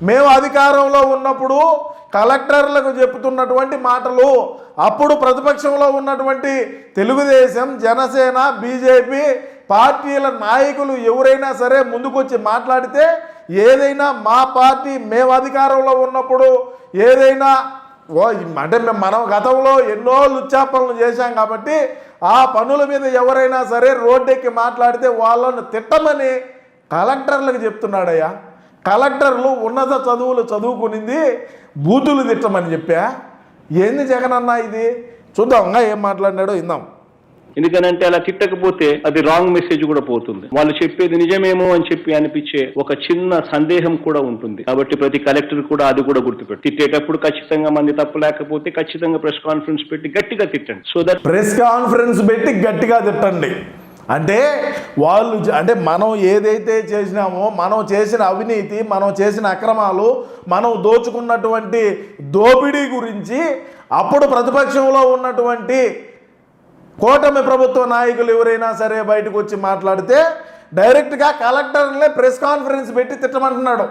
మేము అధికారంలో ఉన్నప్పుడు కలెక్టర్లకు చెప్తున్నటువంటి మాటలు అప్పుడు ప్రతిపక్షంలో ఉన్నటువంటి తెలుగుదేశం జనసేన బీజేపీ పార్టీల నాయకులు ఎవరైనా సరే ముందుకొచ్చి మాట్లాడితే ఏదైనా మా పార్టీ మేము అధికారంలో ఉన్నప్పుడు ఏదైనా ఓ అంటే మేము మనం గతంలో ఎన్నో లుచ్చా పనులు చేశాం కాబట్టి ఆ పనుల మీద ఎవరైనా సరే రోడ్డెక్కి మాట్లాడితే వాళ్ళను తిట్టమని కలెక్టర్లకు చెప్తున్నాడయ్యా. కలెక్టర్లు ఉన్నత చదువులు చదువుకునింది బూతులు తిట్టమని చెప్పా. ఏంది జగన్ అన్న ఇది? చూద్దాం ఇంకా ఏం మాట్లాడినాడో ఇందాం ఎందుకనంటే అలా తిట్టకపోతే అది రాంగ్ మెసేజ్ కూడా పోతుంది. వాళ్ళు చెప్పేది నిజమేమో అని చెప్పి అనిపించే ఒక చిన్న సందేహం కూడా ఉంటుంది. కాబట్టి ప్రతి కలెక్టర్ కూడా అది కూడా గుర్తుపెట్టు తిట్టేటప్పుడు ఖచ్చితంగా మంది తప్పు లేకపోతే ఖచ్చితంగా ప్రెస్ కాన్ఫరెన్స్ పెట్టి గట్టిగా తిట్టండి. సో దట్ ప్రెస్ కాన్ఫరెన్స్ పెట్టి గట్టిగా తిట్టండి. అంటే వాళ్ళు అంటే మనం ఏదైతే చేసినామో మనం చేసిన అవినీతి మనం చేసిన అక్రమాలు మనం దోచుకున్నటువంటి దోపిడీ గురించి అప్పుడు ప్రతిపక్షంలో ఉన్నటువంటి కూటమి ప్రభుత్వ నాయకులు ఎవరైనా సరే బయటకు వచ్చి మాట్లాడితే డైరెక్ట్గా కలెక్టర్లే ప్రెస్ కాన్ఫరెన్స్ పెట్టి తిట్టమంటున్నాడు.